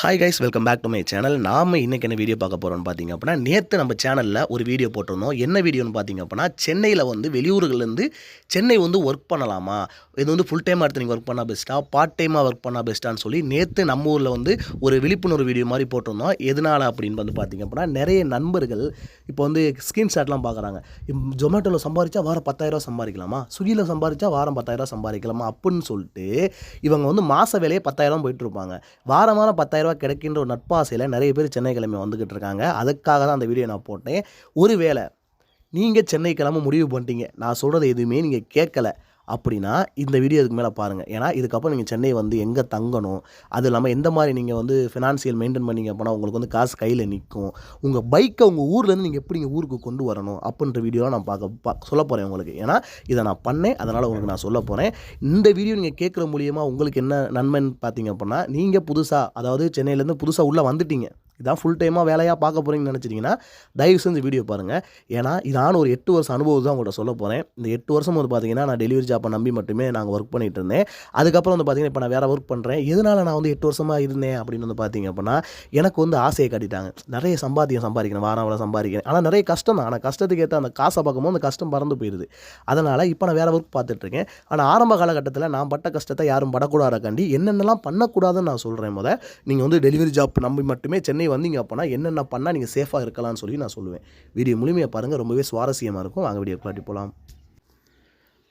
Hi guys welcome back to my channel நாம் இன்றைக்கி என்ன வீடியோ பார்க்க போகிறோம்னு பார்த்தீங்க அப்படின்னா நேற்று நம்ம சேனலில் ஒரு வீடியோ போட்டிருந்தோம். என்ன வீடியோன்னு பார்த்தீங்க அப்படின்னா சென்னையில் வந்து வெளியூர்கள்லேருந்து சென்னை வந்து ஒர்க் பண்ணலாமா? இது வந்து ஃபுல் டைமாக எடுத்து நீங்கள் ஒர்க் பண்ணால் பெஸ்ட்டா பார்ட் டைமாக ஒர்க் பண்ணால் பெஸ்ட்டான்னு சொல்லி நேற்று நம்ம ஊரில் வந்து ஒரு விழிப்புணர்வு வீடியோ மாதிரி போட்டிருந்தோம். எதனால் அப்படின்னு வந்து பார்த்தீங்க அப்படின்னா நிறைய நண்பர்கள் இப்போ வந்து ஸ்க்ரீன்ஷாட்லாம் பார்க்குறாங்க. ஜொமேட்டோவில் சம்பாரிச்சா வாரம் பத்தாயிரரூவா சம்பாதிக்கலாமா? ஸ்விக்கியில் சம்பாரிச்சா வாரம் பத்தாயிரரூவா சம்பாதிக்கலாமா? அப்படின்னு சொல்லிட்டு இவங்க வந்து மாத வேலையே பத்தாயிரம் போயிட்டுருப்பாங்க வாரம் வாரம் பத்தாயிரம் ரூபா கிடைக்கின்ற ஒரு நட்பாசையில் நிறைய பேர் சென்னை கிளம்பி வந்துக்கிட்டு இருக்காங்க. அதுக்காக தான் அந்த வீடியோ நான் போட்டேன். ஒருவேளை நீங்கள் சென்னை கிளம்ப முடிவு பண்ணிட்டீங்க. நான் சொல்கிறது எதுவுமே நீங்கள் கேட்கல. அப்படின்னா இந்த வீடியோ இதுக்கு மேலே பாருங்கள் ஏன்னா இதுக்கப்புறம் நீங்கள் சென்னை வந்து எங்கே தங்கணும் அது இல்லாமல் எந்த மாதிரி நீங்கள் வந்து ஃபினான்சியல் மெயின்டைன் பண்ணீங்க அப்படின்னா உங்களுக்கு வந்து காசு கையில் நிற்கும் உங்கள் பைக்கை உங்கள் ஊர்லேருந்து நீங்கள் எப்படி நீங்கள் ஊருக்கு கொண்டு வரணும் அப்படின்ற வீடியோலாம் நான் பார்க்க பா சொல்ல போகிறேன் உங்களுக்கு. ஏன்னா இதை நான் பண்ணேன். அதனால் உங்களுக்கு நான் சொல்ல போகிறேன் இந்த வீடியோ நீங்கள் கேட்குற மூலியமாக உங்களுக்கு என்ன நன்மைன்னு பார்த்தீங்க அப்படின்னா நீங்கள் புதுசாக அதாவது சென்னையிலேருந்து புதுசாக உள்ளே வந்துட்டீங்க. இதான் ஃபுல் டைமாக வேலையாக பார்க்க போகிறீங்கன்னு நினச்சிட்டிங்கன்னா தயவு செஞ்சு வீடியோ பாருங்கள் ஏன்னா நான் ஒரு எட்டு வருஷம் அனுபவம் தான் உங்கள்கிட்ட சொல்ல போகிறேன் இந்த எட்டு வருஷம் வந்து பார்த்தீங்கன்னா நான் டெலிவரி ஜாப்பை நம்பி மட்டுமே நாங்கள் ஒர்க் பண்ணிகிட்டு இருந்தேன். அதுக்கப்புறம் வந்து பார்த்தீங்கன்னா இப்போ நான் வேறு ஒர்க் பண்ணுறேன் எதனால் நான் வந்து எட்டு வருஷமாக இருந்தேன் அப்படின்னு வந்து பார்த்தீங்க அப்படின்னா எனக்கு வந்து ஆசையை காட்டிட்டாங்க. நிறைய சம்பாத்தியம் சம்பாதிக்கணும் வாரம் வாரம் சம்பாதிக்கிறேன் ஆனால் நிறைய கஷ்டம் தான். ஆனால் கஷ்டத்துக்கு ஏற்ற அந்த காசை பார்க்கும்போது அந்த கஷ்டம் பறந்து போயிடுது அதனால் இப்போ நான் வேறு ஒர்க் பார்த்துட்ருக்கேன் ஆனால் ஆரம்ப காலகட்டத்தில் நான் பட்ட கஷ்டத்தை யாரும் படக்கூடாதாக்காண்டி என்னென்னலாம் பண்ணக்கூடாதுன்னு நான் சொல்கிறேன் முத. நீங்கள் வந்து டெலிவரி ஜாப் நம்பி மட்டுமே சென்னை வந்தீங்க அப்படின்னா என்னென்ன பண்ணால் நீங்கள் சேஃபாக இருக்கலாம்னு சொல்லி நான் சொல்லுவேன். வீடியோ முழுமையாக பாருங்கள் ரொம்பவே சுவாரஸ்யமாக இருக்கும். வாங்க வீடியோ காட்டி போகலாம்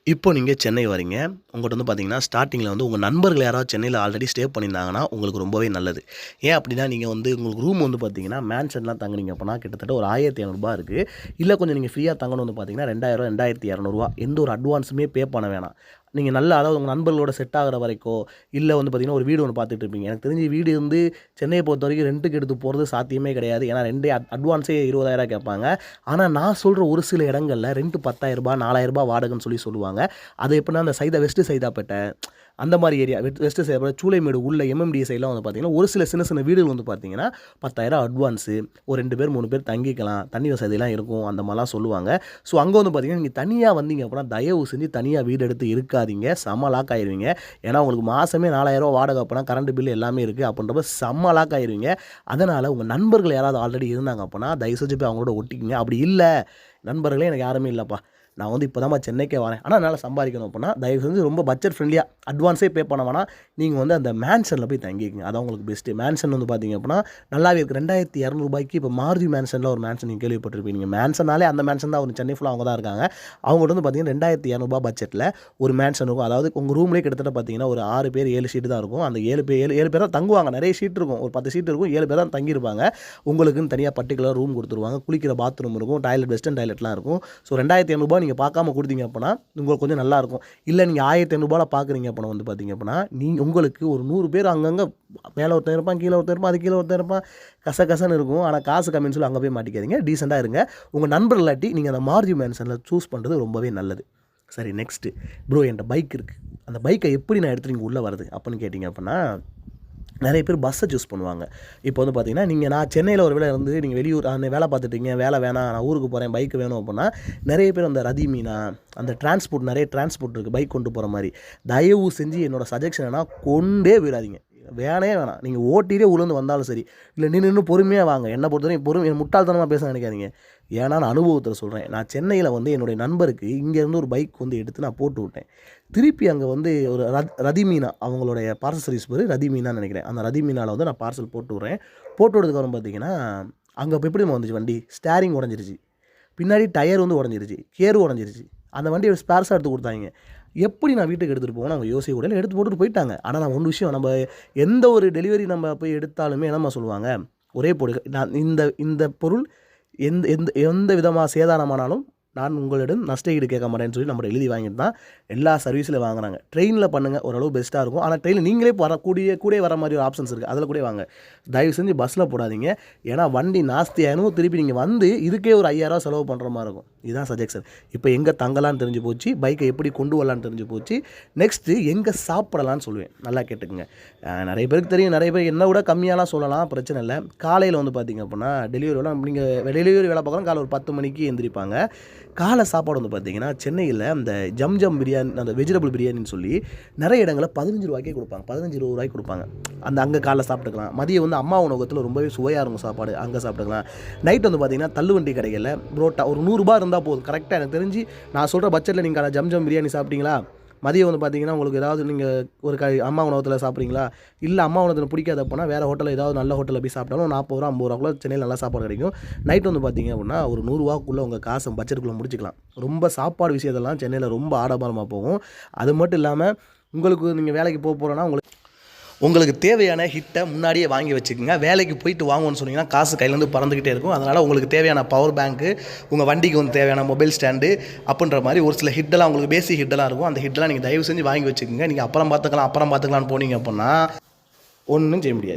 இப்போ நீங்கள் சென்னை வரீங்க. உங்கள்கிட்ட வந்து பார்த்தீங்கன்னா ஸ்டார்டிங்கில் வந்து உங்கள் நண்பர்கள் யாராவது சென்னையில் ஆல்ரெடி ஸ்டே பண்ணியிருந்தாங்கன்னா உங்களுக்கு ரொம்பவே நல்லது. ஏன் அப்படின்னா நீங்கள் வந்து உங்களுக்கு ரூம் வந்து பார்த்தீங்கன்னா மேன்ஷன்லாம் தங்குனீங்க அப்படின்னா கிட்டத்தட்ட ஒரு ஆயிரத்தி இரநூறுபா இருக்குது இல்லை கொஞ்சம் நீங்கள் ஃப்ரீயாக தங்கணும் வந்து பார்த்தீங்கன்னா ரெண்டாயிரம் ரெண்டாயிரத்தி இரநூறுவா எந்த ஒரு அட்வான்ஸுமே பே பண்ண வேணாம். நீங்கள் நல்லா அதாவது உங்கள் நண்பர்களோட செட் ஆகிற வரைக்கும் இல்லை வந்து பார்த்தீங்கன்னா ஒரு வீடு ஒன்று பார்த்துட்டு இருப்பீங்க. எனக்கு தெரிஞ்சு வீடு வந்து சென்னையை பொறுத்த வரைக்கும் ரெண்ட்டுக்கு எடுத்து போகிறது சாத்தியமே கிடையாது. ஏன்னா ரெண்டே அட் அட்வான்ஸே இருபதாயிரம் கேட்பாங்க. ஆனால் நான் சொல்கிற ஒரு சில இடங்களில் ரெண்ட்டு பத்தாயிரரூபா நாலாயிரரூபா வாடகைன்னு சொல்லி சொல்லுவாங்க. அது எப்படின்னா அந்த சைதா வெஸ்ட்டு சைதாப்பேட்டை அந்த மாதிரி ஏரியா வெஸ்ட்டு சைடு சூளைமேடு உள்ள எம்எம்டி சைட்லாம் வந்து பார்த்தீங்கன்னா ஒரு சில சின்ன சின்ன வீடுகள் வந்து பார்த்தீங்கன்னா பத்தாயிரம் அட்வான்ஸு ஒரு ரெண்டு பேர் மூணு பேர் தங்கிக்கலாம். தண்ணி வசதியெல்லாம் இருக்கும் அந்த மாதிரிலாம் சொல்லுவாங்க. ஸோ அங்கே வந்து பார்த்தீங்கன்னா நீங்கள் தனியாக வந்தீங்க அப்படின்னா தயவு செஞ்சு தனியாக வீடு எடுத்து இருக்காதீங்க. செம்ம லாக் ஆயிடுவீங்க ஏன்னா உங்களுக்கு மாதமே நாலாயிரரூவா வாடகை அப்படின்னா கரண்ட் பில் எல்லாமே இருக்குது அப்படின்றப்ப செம்ம லாக் ஆயிருவீங்க. அதனால் உங்கள் நண்பர்கள் யாராவது ஆல்ரெடி இருந்தாங்க அப்படின்னா தயவு செஞ்சு போய் அவங்களோட ஒட்டிக்கிங்க. அப்படி இல்லை. நண்பர்களே எனக்கு யாருமே இல்லைப்பா. நான் வந்து இப்போ தான் சென்னைக்கே வரேன். ஆனால் என்னால் சம்பாதிக்கணும் அப்படின்னா தயவு செஞ்சு ரொம்ப பட்ஜெட் ஃப்ரெண்ட்லியாக அட்வான்ஸே பே பண்ண வேணாம். நீங்கள் வந்து அந்த மேன்ஷனில் போய் தங்கிக்கங்க. அது உங்களுக்கு பெஸ்ட்டு மேன்ஷன் வந்து பார்த்தீங்க அப்படின்னா நல்லாவே இருக்குது ரெண்டாயிரத்தி இரநூறுபாய்க்கு இப்போ மாருதி மேன்ஷனில் ஒரு மேன்ஷன் நீங்கள் கேள்விப்பட்டிருப்பீங்க. மேன்ஷனாலே அந்த மேன்ஷன் தான். ஒரு சென்னை ஃபுல்லாக அவங்க தான் இருக்காங்க. அவங்கள்ட்ட வந்து பார்த்தீங்கன்னா ரெண்டாயிரத்தி இரநூறுபா பட்ஜெட்டில் ஒரு மேன்ஷன் இருக்கும். அதாவது உங்கள் ரூம்லேயே கிட்டத்தட்ட பார்த்தீங்கன்னா ஒரு ஆறு பேர் ஏழு ஷீட்டு தான் இருக்கும். அந்த ஏழு பேர் ஏழு ஏழு பேர் தான் தங்குவாங்க. நிறைய ஷீட் இருக்கும். ஒரு பத்து ஷீட் இருக்கும். ஏழு பேர் தான் தங்கியிருப்பாங்க. உங்களுக்குன்னு தனியாக பர்டிகுலர் ரூம் கொடுத்துருவாங்க. குளிக்கிற பாத்ரூம் இருக்கும். டாய்லெட் வெஸ்டர்ன் டாய்லெட்லாம் இருக்கும். ஸோ ரெண்டாயிரத்தி இரநூறுபா நீங்கள் பார்க்காம கொடுத்தீங்க அப்படின்னா உங்களுக்கு கொஞ்சம் நல்லாயிருக்கும் இல்லை நீங்கள் ஆயிரத்தி ஐநூறுபாவில் பார்க்குறீங்க அப்படின்னா வந்து பார்த்தீங்க அப்படின்னா நீங்கள் உங்களுக்கு ஒரு நூறு பேர் அங்கங்கே மேலே ஒருத்தன் இருப்பான் கீழே ஒருத்தன் இருப்பான் அது கீழே ஒருத்தன் இருப்பான் கச கசன்னு இருக்கும். ஆனால் காசு கம்மின்னு சொல்லி அங்கே போய் மாட்டிக்காதீங்க. டீசெண்டாக இருங்க. உங்கள் நண்பர் இல்லாட்டி நீங்கள் அந்த மார்ஜி மேன்ஷனில் சூஸ் பண்ணுறது ரொம்பவே நல்லது. சரி நெக்ஸ்ட்டு ப்ரோ என்கிட்ட பைக் இருக்குது அந்த பைக்கை எப்படி நான் எடுத்துட்டு இங்கே உள்ளே வருது அப்படின்னு கேட்டிங்க அப்படின்னா நிறைய பேர் பஸ்ஸை சூஸ் பண்ணுவாங்க. இப்போ வந்து பார்த்தீங்கன்னா நீங்கள் நான் சென்னையில் ஒரு வேலை இருந்து நீங்கள் வெளியூர் அந்த வேலை பார்த்துட்டீங்க வேலை வேணாம் நான் ஊருக்கு போகிறேன் பைக் வேணும் அப்படின்னா நிறைய பேர் அந்த ரதி மீனா அந்த டிரான்ஸ்போர்ட் நிறைய டிரான்ஸ்போர்ட் இருக்குது பைக் கொண்டு போகிற மாதிரி. தயவு செஞ்சு என்னோடய சஜெக்ஷன் என்ன கொண்டே போயிடாதீங்க வேணே வேணாம். நீங்கள் ஓட்டிகிட்டே உளுந்து வந்தாலும் சரி. இல்லை நின்று நின்று பொறுமையாக வாங்க. என்னை பொறுத்தவரைக்கும் பொறுமை முட்டாள்தனமாக பேச நினைக்காதீங்க. ஏன்னா நான் அனுபவத்தில் சொல்கிறேன் நான் சென்னையில் வந்து என்னுடைய நண்பருக்கு இங்கேருந்து ஒரு பைக் வந்து எடுத்து நான் போட்டு விட்டேன். திருப்பி அங்கே வந்து ஒரு ரத் ரதிமீனா அவங்களுடைய பார்சல் சர்வீஸ் பேர் ரதிமீனான்னு நினைக்கிறேன். அந்த ரதிமீனாவில் வந்து நான் பார்சல் போட்டு விட்றேன். போட்டு விட்டதுக்கப்புறம் பார்த்தீங்கன்னா அங்கே இப்போ எப்படி வந்துச்சு வண்டி? ஸ்டேரிங் உடஞ்சிருச்சு. பின்னாடி டயர் வந்து உடஞ்சிருச்சு. கேரு உடஞ்சிருச்சு. அந்த வண்டி ஸ்பேர்ஸாக எடுத்து கொடுத்தாங்க. எப்படி நான் வீட்டுக்கு எடுத்துகிட்டு போவோம் அவங்க யோசிக்க கூட எடுத்து போட்டுட்டு போயிட்டாங்க. ஆனால் நான் ஒன்று விஷயம் நம்ம எந்த ஒரு டெலிவரி நம்ம போய் எடுத்தாலுமே என்னம்மா சொல்லுவாங்க? ஒரே போடு நான் இந்த இந்த பொருள் எந்த எந்த எந்த விதமாக சேதாரமானாலும் நான் உங்களிடம் நஷ்ட ஈடு கேட்க மாட்டேன்னு சொல்லி நம்மளை எழுதி வாங்கிட்டு தான் எல்லா சர்வீஸில் வாங்குறாங்க. ட்ரெயினில் பண்ணுங்கள் ஓரளவு பெஸ்ட்டாக இருக்கும். ஆனால் ட்ரெயினில் நீங்களே வரக்கூடிய கூட வர மாதிரி ஒரு ஆப்ஷன்ஸ் இருக்குது அதில் கூட வாங்க. தயவு செஞ்சு பஸ்ஸில் போடாதீங்க. ஏன்னா வண்டி நாஸ்தியாயினும் திருப்பி நீங்கள் வந்து இதுக்கே ஒரு ஐயாயிரம் செலவு பண்ணுற மாதிரி இருக்கும். இதுதான் சஜெக்ஷன் இப்போ எங்கே தங்கலான்னு தெரிஞ்சு போச்சு பைக்கை எப்படி கொண்டு வரலான்னு தெரிஞ்சு போச்சு நெக்ஸ்ட்டு எங்கே சாப்பிடலான்னு சொல்லுவேன். நல்லா கேட்டுக்குங்க. நிறைய பேருக்கு தெரியும். நிறைய பேர் என்ன விட கம்மியாலாம் சொல்லலாம். பிரச்சனை இல்லை. காலையில் வந்து பார்த்தீங்க அப்படின்னா டெலிவரி வேலை நீங்கள் டெலிவரி வேலை பார்க்குறோம் காலை ஒரு பத்து மணிக்கு எந்திரிப்பாங்க. காலை சாப்பாடு வந்து பார்த்தீங்கன்னா சென்னையில் அந்த ஜம் ஜம் பிரியாணி அந்த வெஜிடபிள் பிரியாணின்னு சொல்லி நிறைய இடங்களில் பதினஞ்சு ரூபாய்க்கே கொடுப்பாங்க. பதினஞ்சு இருபது ரூபாய்க்கு கொடுப்பாங்க. அந்த அங்கே காலைல சாப்பிட்டுக்கலாம். மதியம் வந்து அம்மா உணவகத்தில் ரொம்பவே சுவையாக இருக்கும் சாப்பாடு. அங்கே சாப்பிட்டுக்கலாம். நைட் வந்து பார்த்தீங்கன்னா தள்ளுவண்டி கடைகளில் புரோட்டா ஒரு நூறுரூபா இருந்தால் போதும். கரெக்டாக எனக்கு தெரிஞ்சு நான் சொல்கிற பட்ஜெட்டில் நீங்கள் ஜம் ஜம் பிரியாணி சாப்பிட்டீங்களா? மதியம் வந்து பார்த்தீங்கன்னா உங்களுக்கு ஏதாவது நீங்கள் ஒரு க அம்மா உணவகத்தில் சாப்பிட்றீங்களா? இல்லை அம்மா உணவகத்தில் பிடிக்காத போனால் வேறு ஹோட்டலில் ஏதாவது நல்ல ஹோட்டலில் போய் சாப்பிட்டாலும் நாற்பது ரூபா ஐம்பது ரூபாக்குள்ள சென்னையில் நல்லா சாப்பாடு கிடைக்கும். நைட் வந்து பார்த்தீங்க அப்படின்னா ஒரு நூறுரூவாக்குள்ளே உங்கள் காசை பட்ஜெட்டுக்குள்ளே முடிச்சிக்கலாம். ரொம்ப சாப்பாடு விஷயத்தெல்லாம் சென்னையில் ரொம்ப ஆடம்பரமாக போகும். அது மட்டும் இல்லாமல் உங்களுக்கு நீங்கள் வேலைக்கு போக போகிறோன்னா உங்களுக்கு உங்களுக்கு தேவையான ஹிட்டை முன்னாடியே வாங்கி வச்சுக்கோங்க. வேலைக்கு போயிட்டு வாங்குவோன்னு சொன்னீங்கன்னா காசு கையிலேருந்து பறந்துக்கிட்டே இருக்கும். அதனால் உங்களுக்கு தேவையான பவர் பேங்க்கு உங்கள் வண்டிக்கு வந்து தேவையான மொபைல் ஸ்டாண்டு அப்படின்ற மாதிரி ஒரு சில ஹிட்டெல்லாம் உங்களுக்கு பேசிக் ஹிட்டெல்லாம் இருக்கும். அந்த ஹிட்டெல்லாம் நீங்கள் தயவு செஞ்சு வாங்கி வச்சுக்கோங்க. நீங்கள் அப்புறம் பார்த்துக்கலாம் அப்புறம் பார்த்துக்கலாம்னு போனீங்க அப்படின்னா ஒன்றும் செய்ய முடியாது.